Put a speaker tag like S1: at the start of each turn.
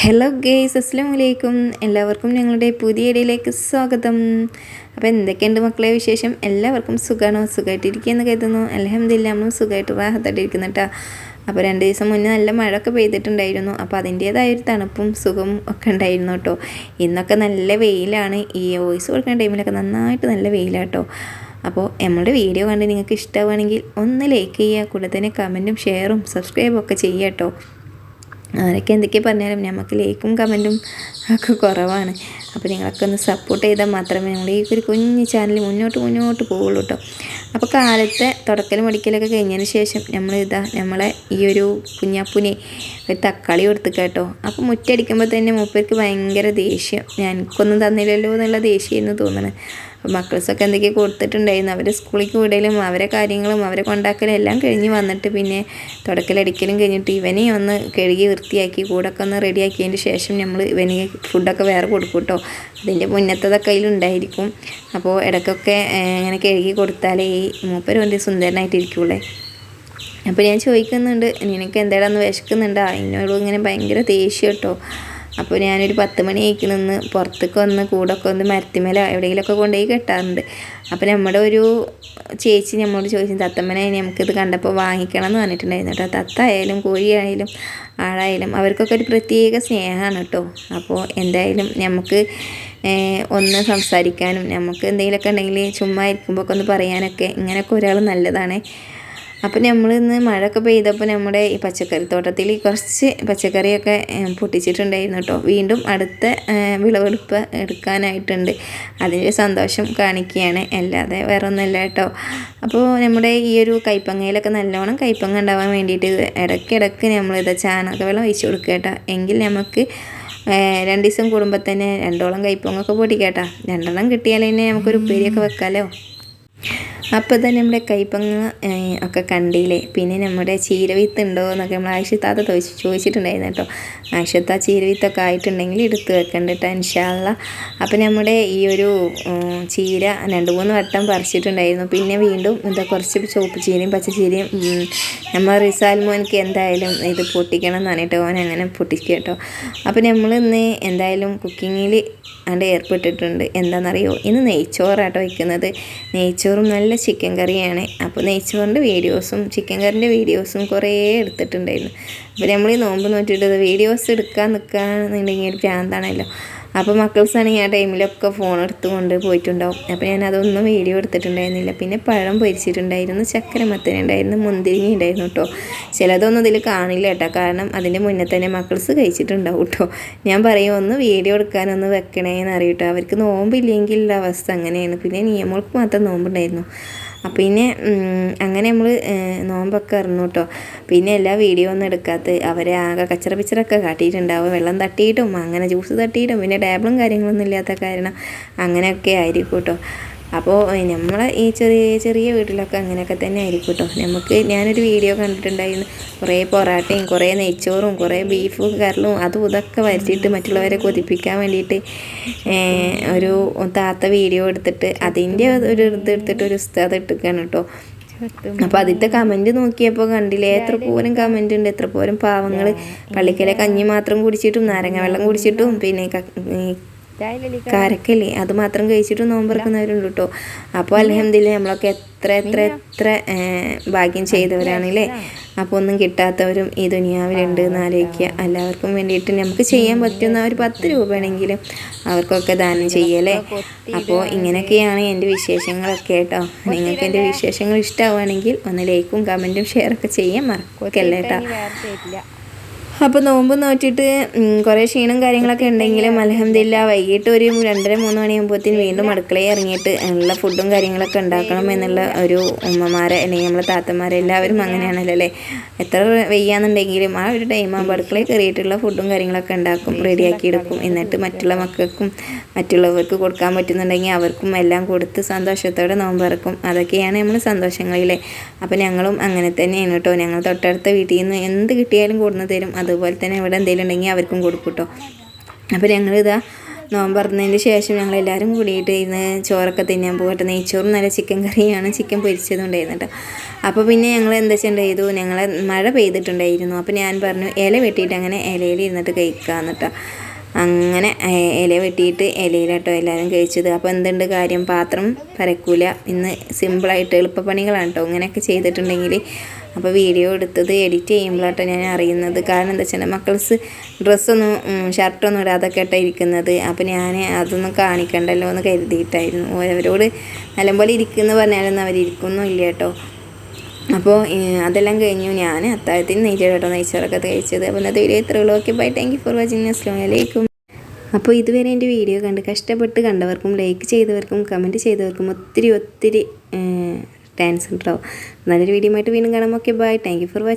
S1: Hello guys അസ്സാം വലൈക്കും എല്ലാവർക്കും ഞങ്ങളുടെ പുതിയ ഇടയിലേക്ക് സ്വാഗതം. അപ്പോൾ എന്തൊക്കെയുണ്ട് മക്കളെ വിശേഷം? എല്ലാവർക്കും സുഖമാണോ സുഖമായിട്ടിരിക്കുകയെന്ന് കരുതുന്നു. അലഹമില്ല നമ്മളും സുഖമായിട്ട് റാഹത്തായിട്ടിരിക്കുന്ന കേട്ടോ അപ്പോൾ രണ്ട് ദിവസം മുന്നേ നല്ല മഴയൊക്കെ പെയ്തിട്ടുണ്ടായിരുന്നു. അപ്പോൾ അതിന്റേതായ ഒരു തണുപ്പും സുഖവും ഒക്കെ ഉണ്ടായിരുന്നു കേട്ടോ ഇന്നൊക്കെ നല്ല വെയിലാണ്. ഈ വോയിസ് കൊടുക്കുന്ന ടൈമിലൊക്കെ നന്നായിട്ട് നല്ല വെയിലാട്ടോ അപ്പോൾ നമ്മുടെ വീഡിയോ കണ്ട് നിങ്ങൾക്ക് ഇഷ്ടമാണെങ്കിൽ ഒന്ന് ലൈക്ക് ചെയ്യുക കൂടെ തന്നെ കമന്റും ഷെയറും സബ്സ്ക്രൈബും ഒക്കെ ചെയ്യാം കേട്ടോ ആരൊക്കെ എന്തൊക്കെ പറഞ്ഞാലും നമുക്ക് ലൈക്കും കമന്റും ഒക്കെ കുറവാണ്. അപ്പോൾ നിങ്ങളൊക്കെ ഒന്ന് സപ്പോർട്ട് ചെയ്താൽ മാത്രമേ ഞങ്ങൾ ഈ ഒരു കുഞ്ഞു ചാനൽ മുന്നോട്ട് മുന്നോട്ട് പോവുള്ളൂ കേട്ടോ അപ്പോൾ കാലത്തെ തുടക്കലും മുടിക്കലൊക്കെ കഴിഞ്ഞതിന് ശേഷം നമ്മൾ ഇതാ നമ്മളെ ഈ ഒരു കുഞ്ഞാപ്പുനെ ഒരു തക്കാളി കൊടുത്തു കേട്ടോ അപ്പോൾ മുറ്റടിക്കുമ്പോൾ തന്നെ മൂപ്പർക്ക് ഭയങ്കര ദേഷ്യം. എനിക്കൊന്നും തന്നില്ലല്ലോ എന്നുള്ള ദേഷ്യമായിരുന്നു തോന്നുന്നത് മക്കൾസൊക്കെ എന്തൊക്കെയോ കൊടുത്തിട്ടുണ്ടായിരുന്നു. അവരെ സ്കൂളിലേക്ക് വിടലും അവരെ കാര്യങ്ങളും അവരെ കൊണ്ടാക്കലും എല്ലാം കഴിഞ്ഞ് വന്നിട്ട് പിന്നെ തുടക്കലടിക്കലും കഴിഞ്ഞിട്ട് ഇവനെ ഒന്ന് കഴുകി വൃത്തിയാക്കി കൂടൊക്കെ ഒന്ന് റെഡിയാക്കിയതിന് ശേഷം നമ്മൾ ഇവന് ഫുഡൊക്കെ വേറെ കൊടുക്കും കേട്ടോ അതിന്റെ മുന്നത്തതൊക്കെ അതിലുണ്ടായിരിക്കും അപ്പോൾ ഇടയ്ക്കൊക്കെ ഇങ്ങനെ കഴുകി കൊടുത്താലേ ഈ മൂപ്പര് വലിയ സുന്ദരനായിട്ടിരിക്കുള്ളേ. അപ്പോൾ ഞാൻ ചോദിക്കുന്നുണ്ട് നിനക്ക് എന്താടാന്ന് വിശക്കുന്നുണ്ടോ? എന്നോട് ഇങ്ങനെ ഭയങ്കര ദേഷ്യം കേട്ടോ അപ്പോൾ ഞാനൊരു പത്ത് മണി നിന്ന് പുറത്തേക്ക് വന്ന് കൂടൊക്കെ ഒന്ന് മരത്തിമേല എവിടെയെങ്കിലുമൊക്കെ കൊണ്ടുപോയി കെട്ടാറുണ്ട്. അപ്പോൾ നമ്മുടെ ഒരു ചേച്ചി നമ്മളോട് ചോദിച്ചു തത്തമ്മനെ നമുക്കിത് കണ്ടപ്പോൾ വാങ്ങിക്കണം എന്ന് പറഞ്ഞിട്ടുണ്ടായിരുന്നു കേട്ടോ. തത്ത ആയാലും കോഴിയായാലും ആളായാലും അവർക്കൊക്കെ ഒരു പ്രത്യേക സ്നേഹമാണ് കേട്ടോ. അപ്പോൾ എന്തായാലും നമുക്ക് ഒന്ന് സംസാരിക്കാനും നമുക്ക് എന്തെങ്കിലുമൊക്കെ ഉണ്ടെങ്കിൽ ചുമ്മാ ഇരിക്കുമ്പോൾ ഒക്കെ ഒന്ന് പറയാനൊക്കെ ഇങ്ങനെയൊക്കെ ഒരാൾ നല്ലതാണ്. അപ്പോൾ നമ്മൾ ഇന്ന് മഴയൊക്കെ പെയ്തപ്പോൾ നമ്മുടെ ഈ പച്ചക്കറി തോട്ടത്തിൽ കുറച്ച് പച്ചക്കറിയൊക്കെ പൊട്ടിച്ചിട്ടുണ്ടായിരുന്നു കേട്ടോ വീണ്ടും അടുത്ത വിളവെടുപ്പ് എടുക്കാനായിട്ടുണ്ട്. അതിന്റെ സന്തോഷം കാണിക്കുകയാണ് അല്ലാതെ വേറെ ഒന്നുമില്ല കേട്ടോ അപ്പോൾ നമ്മുടെ ഈ ഒരു കൈപ്പങ്ങയിലൊക്കെ നല്ലോണം കൈപ്പങ്ങ ഉണ്ടാവാൻ വേണ്ടിയിട്ട് ഇടയ്ക്കിടയ്ക്ക് നമ്മളിത് ചാണക വെള്ളം ഒഴിച്ചു കൊടുക്കുക കേട്ടോ എങ്കിൽ നമുക്ക് രണ്ട് ദിവസം കൂടുമ്പോൾ തന്നെ രണ്ടോളം കൈപ്പങ്ങൊക്കെ പൊട്ടിക്കേട്ടാ രണ്ടെണ്ണം കിട്ടിയാൽ തന്നെ നമുക്കൊരു ഉപ്പേരിയൊക്കെ വെക്കാമല്ലോ അപ്പോൾ തന്നെ നമ്മുടെ കൈപ്പങ്ങ ഒക്കെ കണ്ടില്ലേ? പിന്നെ നമ്മുടെ ചീരവിത്ത് ഉണ്ടോ എന്നൊക്കെ നമ്മൾ ആയിഷത്താത്ത ചോദിച്ചു ചോദിച്ചിട്ടുണ്ടായിരുന്നു കേട്ടോ. ആയിഷത്ത ചീരവിത്തൊക്കെ ആയിട്ടുണ്ടെങ്കിൽ എടുത്ത് വെക്കണ്ട കേട്ടോ ഇൻഷാല്ല അപ്പോൾ നമ്മുടെ ഈ ഒരു ചീര രണ്ട് മൂന്ന് വട്ടം പറിച്ചിട്ടുണ്ടായിരുന്നു. പിന്നെ വീണ്ടും എന്താ കുറച്ച് ചുവപ്പ് ചീരയും പച്ചച്ചീരയും നമ്മൾ റിസാൽ മോനിക്ക് എന്തായാലും ഇത് പൊട്ടിക്കണം എന്നാണ് കേട്ടോ ഓൻ അങ്ങനെ പൊട്ടിക്കുക കേട്ടോ. അപ്പോൾ നമ്മൾ ഇന്ന് എന്തായാലും കുക്കിങ്ങിൽ അവിടെ ഏർപ്പെട്ടിട്ടുണ്ട്. എന്താണെന്നറിയോ ഇന്ന് നെയ്ച്ചോറാട്ടോ വയ്ക്കുന്നത് നെയ്ച്ചോറും നല്ല ചിക്കൻ കറിയാണ് അപ്പോൾ നെയ്ച്ചോറിന്റെ വീഡിയോസും ചിക്കൻ കറിന്റെ വീഡിയോസും കുറേ എടുത്തിട്ടുണ്ടായിരുന്നു. അപ്പോൾ നമ്മൾ ഈ നോമ്പ് നോറ്റിട്ട് വീഡിയോസ് എടുക്കാൻ നിൽക്കുകയാണെന്നുണ്ടെങ്കിൽ ഒരു ഭ്രാന്താണല്ലോ. അപ്പോൾ മക്കൾസാണെങ്കിൽ ആ ടൈമിലൊക്കെ ഫോൺ എടുത്തുകൊണ്ട് പോയിട്ടുണ്ടാവും. അപ്പോൾ ഞാൻ അതൊന്നും വീഡിയോ എടുത്തിട്ടുണ്ടായിരുന്നില്ല. പിന്നെ പഴം പൊരിച്ചിട്ടുണ്ടായിരുന്നു ചക്കര മത്തനുണ്ടായിരുന്നു മുന്തിരിങ്ങ ഉണ്ടായിരുന്നു കേട്ടോ ചിലതൊന്നും ഇതിൽ കാണില്ല കേട്ടോ. കാരണം അതിന്റെ മുന്നേ തന്നെ മക്കൾസ് കഴിച്ചിട്ടുണ്ടാവും കേട്ടോ ഞാൻ പറയും ഒന്ന് വീഡിയോ എടുക്കാനൊന്ന് വെക്കണേന്ന് അറിയട്ടോ അവർക്ക് നോമ്പില്ലെങ്കിൽ അവസ്ഥ അങ്ങനെയാണ്. പിന്നെ നിയമങ്ങൾക്ക് മാത്രം നോമ്പുണ്ടായിരുന്നു. പിന്നെ അങ്ങനെ നമ്മൾ നോമ്പൊക്കെ ഇറന്നു കേട്ടോ പിന്നെ എല്ലാ വീഡിയോ ഒന്നും എടുക്കാത്ത അവരെ ആകെ കച്ചറ പിച്ചറൊക്കെ കാട്ടിയിട്ടുണ്ടാവും. വെള്ളം തട്ടിയിട്ടും അങ്ങനെ ജ്യൂസ് തട്ടിയിട്ടും പിന്നെ ടേബിളും കാര്യങ്ങളൊന്നും ഇല്ലാത്ത കാരണം അങ്ങനെയൊക്കെ ആയിരിക്കും കേട്ടോ അപ്പോൾ നമ്മൾ ഈ ചെറിയ ചെറിയ വീട്ടിലൊക്കെ അങ്ങനെയൊക്കെ തന്നെ ആയിരിക്കും കേട്ടോ നമുക്ക് ഞാനൊരു വീഡിയോ കണ്ടിട്ടുണ്ടായിരുന്നു. കുറേ പൊറാട്ടയും കുറേ നെയ്ച്ചോറും കുറേ ബീഫും കരളും അതും ഇതൊക്കെ വരുത്തിയിട്ട് മറ്റുള്ളവരെ കൊതിപ്പിക്കാൻ വേണ്ടിയിട്ട് ഒരു താത്ത വീഡിയോ എടുത്തിട്ട് അതിന്റെ ഒരു ഇത് എടുത്തിട്ട് ഒരു ഉസ്താദ് എടുക്കുകയാണ് കേട്ടോ അപ്പോൾ അതിന്റെ കമന്റ് നോക്കിയപ്പോൾ കണ്ടില്ലേ? എത്ര പോരും കമന്റ് ഉണ്ട്. എത്ര പോരും പാവങ്ങൾ പള്ളിക്കലെ കഞ്ഞി മാത്രം കുടിച്ചിട്ടും നാരങ്ങ വെള്ളം കുടിച്ചിട്ടും പിന്നെ കാരക്കല്ലേ? അത് മാത്രം കഴിച്ചിട്ട് നോമ്പറക്കുന്നവരുണ്ട് കേട്ടോ അപ്പോൾ അലഹമ്മദില്ല നമ്മളൊക്കെ എത്ര എത്ര എത്ര ഭാഗ്യം ചെയ്തവരാണല്ലേ? അപ്പോൾ ഒന്നും കിട്ടാത്തവരും ഈ ദുനിയാവിലുണ്ട് എന്ന് ആലോചിക്കുക. എല്ലാവർക്കും വേണ്ടിയിട്ട് നമുക്ക് ചെയ്യാൻ പറ്റുന്ന ഒരു പത്ത് രൂപയാണെങ്കിലും അവർക്കൊക്കെ ദാനം ചെയ്യല്ലേ? അപ്പോൾ ഇങ്ങനെയൊക്കെയാണ് എന്റെ വിശേഷങ്ങളൊക്കെ കേട്ടോ. നിങ്ങൾക്ക് എന്റെ വിശേഷങ്ങൾ ഇഷ്ടമാവുകയാണെങ്കിൽ ഒന്ന് ലൈക്കും കമന്റും ഷെയറൊക്കെ ചെയ്യാൻ മറക്കല്ലേ കേട്ടോ. അപ്പോൾ നോമ്പ് നോറ്റിട്ട് കുറേ ക്ഷീണം കാര്യങ്ങളൊക്കെ ഉണ്ടെങ്കിലും അലഹമില്ല വൈകിട്ട് ഒരു രണ്ടര മൂന്ന് മണിയാകുമ്പോഴത്തേന് വീണ്ടും അടുക്കളയിൽ ഇറങ്ങിയിട്ട് ഉള്ള ഫുഡും കാര്യങ്ങളൊക്കെ ഉണ്ടാക്കണം എന്നുള്ള ഒരു ഉമ്മമാരെ അല്ലെങ്കിൽ നമ്മളെ താത്തമാരെ എല്ലാവരും അങ്ങനെയാണല്ലോ അല്ലേ? എത്ര വെയ്യാന്നുണ്ടെങ്കിലും ആ ഒരു ടൈം ആകുമ്പോൾ അടുക്കളയിൽ കയറിയിട്ടുള്ള ഫുഡും കാര്യങ്ങളൊക്കെ ഉണ്ടാക്കും റെഡിയാക്കി എടുക്കും എന്നിട്ട് മറ്റുള്ള മക്കൾക്കും മറ്റുള്ളവർക്ക് കൊടുക്കാൻ പറ്റുന്നുണ്ടെങ്കിൽ അവർക്കും എല്ലാം കൊടുത്ത് സന്തോഷത്തോടെ നോമ്പ് ഇറക്കും അതൊക്കെയാണ് നമ്മൾ സന്തോഷങ്ങളിലെ. അപ്പോൾ ഞങ്ങളും അങ്ങനെ തന്നെയാണ് കേട്ടോ. ഞങ്ങൾ തൊട്ടടുത്ത വീട്ടിൽ നിന്ന് എന്ത് കിട്ടിയാലും കൊടുന്നു തരും. അതുപോലെ തന്നെ ഇവിടെ എന്തെങ്കിലും ഉണ്ടെങ്കിൽ അവർക്കും കൊടുക്കും കേട്ടോ അപ്പോൾ ഞങ്ങളിതാ നോമ്പറന്നതിന് ശേഷം ഞങ്ങൾ എല്ലാവരും കൂടിയിട്ട് ഇന്ന് ചോറൊക്കെ തിന്നാൻ പോകട്ടെ. നെയ്ച്ചോറും നല്ല ചിക്കൻ കറിയാണ് ചിക്കൻ പൊരിച്ചതുണ്ടായിരുന്നു കേട്ടോ അപ്പോൾ പിന്നെ ഞങ്ങൾ എന്താ വെച്ചാൽ ചെയ്തു ഞങ്ങൾ മഴ പെയ്തിട്ടുണ്ടായിരുന്നു. അപ്പോൾ ഞാൻ പറഞ്ഞു ഇല വെട്ടിയിട്ട് അങ്ങനെ ഇലയിൽ ഇരുന്നിട്ട് കഴിക്കാമെന്ന് അങ്ങനെ ഇല വെട്ടിയിട്ട് ഇലയിലാട്ടോ എല്ലാവരും കഴിച്ചത്. അപ്പോൾ എന്തുണ്ട് കാര്യം? പാത്രം പരക്കൂല. ഇന്ന് സിമ്പിളായിട്ട് എളുപ്പപ്പണികളാണ് കേട്ടോ ഇങ്ങനെയൊക്കെ ചെയ്തിട്ടുണ്ടെങ്കിൽ അപ്പോൾ വീഡിയോ എടുത്തത് എഡിറ്റ് ചെയ്യുമ്പോഴാട്ടോ ഞാൻ അറിയുന്നത്. കാരണം എന്താ വെച്ചാൽ മക്കൾസ് ഡ്രസ്സൊന്നും ഷർട്ടൊന്നും ഇടാതൊക്കെ ആട്ടോ ഇരിക്കുന്നത്. അപ്പോൾ ഞാൻ അതൊന്നും കാണിക്കണ്ടല്ലോ എന്ന് കരുതിയിട്ടായിരുന്നു. അവരോട് നല്ലപോലെ ഇരിക്കുന്നു പറഞ്ഞാലൊന്നും അവരിരിക്കൊന്നും ഇല്ല കേട്ടോ. അപ്പോൾ അതെല്ലാം കഴിഞ്ഞു. ഞാൻ അത്താഴത്തിന് നെയ്ച്ചോട്ടോ നെയ്ച്ചോറൊക്കെ തയ്ച്ചത് അപ്പോൾ ഇന്നത്തെ വീഡിയോ ഇത്രേ ഉള്ളൂ. Okay bye thank you for watching അസ്ലാം വലൈക്കും അപ്പോൾ ഇതുവരെ എന്റെ വീഡിയോ കണ്ട് കഷ്ടപ്പെട്ട് കണ്ടവർക്കും ലൈക്ക് ചെയ്തവർക്കും കമന്റ് ചെയ്തവർക്കും ഒത്തിരി ഒത്തിരി താങ്ക്സ് കേട്ടോ നല്ലൊരു വീഡിയോ ആയിട്ട് വീണ്ടും കാണാം. Okay bye thank you for watching